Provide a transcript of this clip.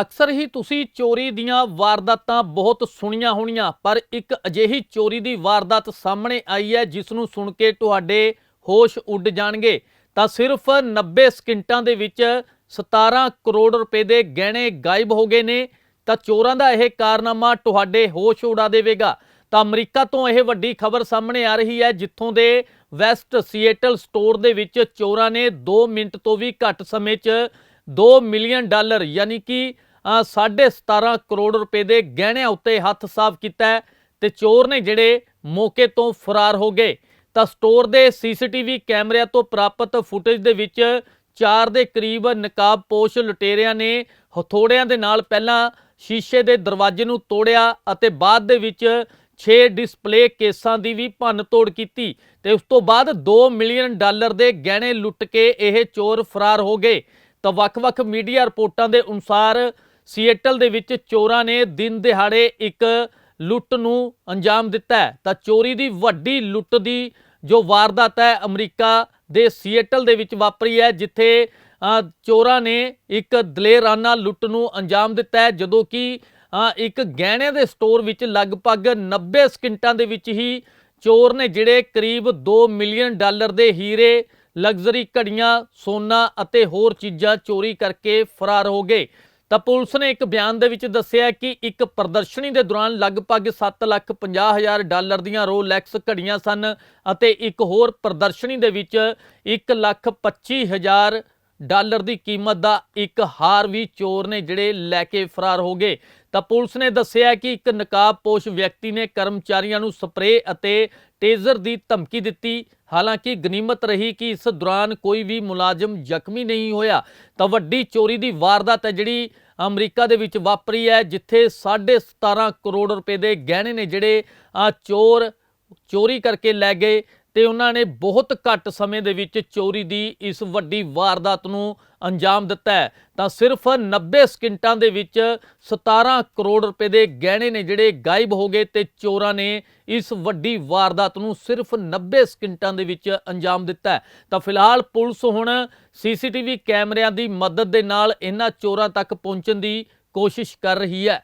ਅਕਸਰ ਹੀ ਤੁਸੀਂ ਚੋਰੀ ਦੀਆਂ ਵਾਰਦਾਤਾਂ ਬਹੁਤ ਸੁਣੀਆਂ ਹੋਣੀਆਂ, ਪਰ ਇੱਕ ਅਜਿਹੀ ਚੋਰੀ ਦੀ ਵਾਰਦਾਤ ਸਾਹਮਣੇ ਆਈ ਹੈ, ਜਿਸ ਨੂੰ ਸੁਣ ਕੇ ਤੁਹਾਡੇ ਹੋਸ਼ ਉੱਡ ਜਾਣਗੇ। ਤਾਂ ਸਿਰਫ 90 ਸਕਿੰਟਾਂ ਦੇ ਵਿੱਚ 17 ਕਰੋੜ ਰੁਪਏ ਦੇ ਗਹਿਣੇ ਗਾਇਬ ਹੋ ਗਏ ਨੇ। ਤਾਂ ਚੋਰਾਂ ਦਾ ਇਹ ਕਾਰਨਾਮਾ ਤੁਹਾਡੇ ਹੋਸ਼ ਉਡਾ ਦੇਵੇਗਾ। ਤਾਂ ਅਮਰੀਕਾ ਤੋਂ ਇਹ ਵੱਡੀ ਖਬਰ ਸਾਹਮਣੇ ਆ ਰਹੀ ਹੈ, ਜਿੱਥੋਂ ਦੇ ਵੈਸਟ ਸੀਏਟਲ ਸਟੋਰ ਦੇ ਵਿੱਚ ਚੋਰਾਂ ਨੇ 2 ਮਿੰਟ ਤੋਂ ਵੀ ਘੱਟ ਸਮੇਂ 'ਚ 2 ਮਿਲੀਅਨ ਡਾਲਰ, ਯਾਨੀ ਕਿ ਅ, ਸਾਢੇ 17 ਕਰੋੜ ਰੁਪਏ ਦੇ ਗਹਿਣਿਆਂ ਉੱਤੇ ਹੱਥ ਸਾਫ਼ ਕੀਤਾ ਹੈ ਤੇ ਚੋਰ ਨੇ ਜਿਹੜੇ ਮੌਕੇ ਤੋਂ ਫਰਾਰ ਹੋ ਗਏ। ਤਾਂ ਸਟੋਰ ਦੇ ਸੀਸੀਟੀਵੀ ਕੈਮਰਿਆਂ ਤੋਂ ਪ੍ਰਾਪਤ ਫੁਟੇਜ ਦੇ ਵਿੱਚ 4 ਦੇ ਕਰੀਬ ਨਕਾਬਪੋਸ਼ ਲੁਟੇਰਿਆਂ ਨੇ ਹਥੋੜਿਆਂ ਦੇ ਨਾਲ ਪਹਿਲਾਂ ਸ਼ੀਸ਼ੇ ਦੇ ਦਰਵਾਜ਼ੇ ਨੂੰ ਤੋੜਿਆ ਅਤੇ ਬਾਅਦ ਦੇ ਵਿੱਚ 6 ਡਿਸਪਲੇ ਕੇਸਾਂ ਦੀ ਵੀ ਭੰਨ ਤੋੜ ਕੀਤੀ ਤੇ ਉਸ ਤੋਂ ਬਾਅਦ 2 ਮਿਲੀਅਨ ਡਾਲਰ ਦੇ ਗਹਿਣੇ ਲੁੱਟ ਕੇ ਇਹ ਚੋਰ ਫਰਾਰ ਹੋ ਗਏ। ਤਾਂ ਵੱਖ-ਵੱਖ ਮੀਡੀਆ ਰਿਪੋਰਟਾਂ ਦੇ ਅਨੁਸਾਰ ਸੀਏਟਲ ਦੇ ਵਿੱਚ ਚੋਰਾਂ ਨੇ ਦਿਨ ਦਿਹਾੜੇ ਇੱਕ ਲੁੱਟ ਨੂੰ ਅੰਜਾਮ ਦਿੱਤਾ ਹੈ। ਤਾਂ ਚੋਰੀ ਦੀ ਵੱਡੀ ਲੁੱਟ ਦੀ ਜੋ ਵਾਰਦਾਤ ਹੈ ਅਮਰੀਕਾ ਦੇ ਸੀਏਟਲ ਦੇ ਵਿੱਚ ਵਾਪਰੀ ਹੈ, ਜਿੱਥੇ ਚੋਰਾਂ ਨੇ ਇੱਕ ਦਲੇਰਾਨਾ ਲੁੱਟ ਨੂੰ ਅੰਜਾਮ ਦਿੱਤਾ ਹੈ, ਜਦੋਂ ਕਿ ਇੱਕ ਗਹਿਣੇ ਦੇ ਸਟੋਰ ਵਿੱਚ ਲਗਭਗ 90 ਸਕਿੰਟਾਂ ਦੇ ਵਿੱਚ ਹੀ ਚੋਰ ਨੇ ਜਿਹੜੇ ਕਰੀਬ 2 ਮਿਲੀਅਨ ਡਾਲਰ ਦੇ ਹੀਰੇ, ਲਗਜ਼ਰੀ ਘੜੀਆਂ, ਸੋਨਾ ਅਤੇ ਹੋਰ ਚੀਜ਼ਾਂ ਚੋਰੀ ਕਰਕੇ ਫਰਾਰ ਹੋ ਗਏ। ਤਾਂ ਪੁਲਿਸ ਨੇ ਇੱਕ ਬਿਆਨ ਦੇ ਵਿੱਚ ਦੱਸਿਆ ਕਿ ਇੱਕ ਪ੍ਰਦਰਸ਼ਨੀ ਦੇ ਦੌਰਾਨ ਲਗਭਗ 7 ਲੱਖ 50 ਹਜ਼ਾਰ ਡਾਲਰ ਦੀਆਂ ਰੋਲੈਕਸ ਘੜੀਆਂ ਸਨ ਅਤੇ ਇੱਕ ਹੋਰ ਪ੍ਰਦਰਸ਼ਨੀ ਦੇ ਵਿੱਚ 1 ਲੱਖ 25 ਹਜ਼ਾਰ ਡਾਲਰ ਦੀ ਕੀਮਤ ਦਾ ਇੱਕ ਹਾਰ ਵੀ ਚੋਰ ਨੇ ਜਿਹੜੇ ਲੈ ਕੇ ਫਰਾਰ ਹੋ ਗਏ। ਤਾਂ ਪੁਲਿਸ ਨੇ ਦੱਸਿਆ ਕਿ ਇੱਕ ਨਕਾਬਪੋਸ਼ ਵਿਅਕਤੀ ਨੇ ਕਰਮਚਾਰੀਆਂ ਨੂੰ ਸਪਰੇਅ ਅਤੇ ਟੇਜ਼ਰ ਦੀ ਧਮਕੀ ਦਿੱਤੀ। ਹਾਲਾਂਕਿ ਗਨੀਮਤ ਰਹੀ ਕਿ ਇਸ ਦੌਰਾਨ ਕੋਈ ਵੀ ਮੁਲਾਜ਼ਮ ਜ਼ਖਮੀ ਨਹੀਂ ਹੋਇਆ। ਤਾਂ ਵੱਡੀ ਚੋਰੀ ਦੀ ਵਾਰਦਾਤ ਹੈ ਜਿਹੜੀ ਅਮਰੀਕਾ ਦੇ ਵਿੱਚ ਵਾਪਰੀ ਹੈ, ਜਿੱਥੇ 17.5 ਕਰੋੜ ਰੁਪਏ ਦੇ ਗਹਿਣੇ ਨੇ ਜਿਹੜੇ ਚੋਰ, ਚੋਰੀ ਕਰਕੇ ਲੈ ਗਏ। ਤੇ ਉਹਨਾਂ ਨੇ ਬਹੁਤ ਘੱਟ ਸਮੇਂ ਦੇ ਵਿੱਚ ਚੋਰੀ ਦੀ ਇਸ ਵੱਡੀ ਵਾਰਦਾਤ ਨੂੰ ਅੰਜਾਮ ਦਿੱਤਾ ਹੈ। ਤਾਂ ਸਿਰਫ 90 ਸਕਿੰਟਾਂ ਦੇ ਵਿੱਚ 17 ਕਰੋੜ ਰੁਪਏ ਦੇ ਗਹਿਣੇ ਨੇ ਜਿਹੜੇ ਗਾਇਬ ਹੋ ਗਏ ਤੇ ਚੋਰਾਂ ਨੇ ਇਸ ਵੱਡੀ ਵਾਰਦਾਤ ਨੂੰ ਸਿਰਫ 90 ਸਕਿੰਟਾਂ ਦੇ ਵਿੱਚ ਅੰਜਾਮ ਦਿੱਤਾ ਹੈ। ਤਾਂ ਫਿਲਹਾਲ ਪੁਲਿਸ ਹੁਣ ਸੀਸੀਟੀਵੀ ਕੈਮਰਿਆਂ ਦੀ ਮਦਦ ਦੇ ਨਾਲ ਇਹਨਾਂ ਚੋਰਾਂ ਤੱਕ ਪਹੁੰਚਣ ਦੀ ਕੋਸ਼ਿਸ਼ ਕਰ ਰਹੀ ਹੈ।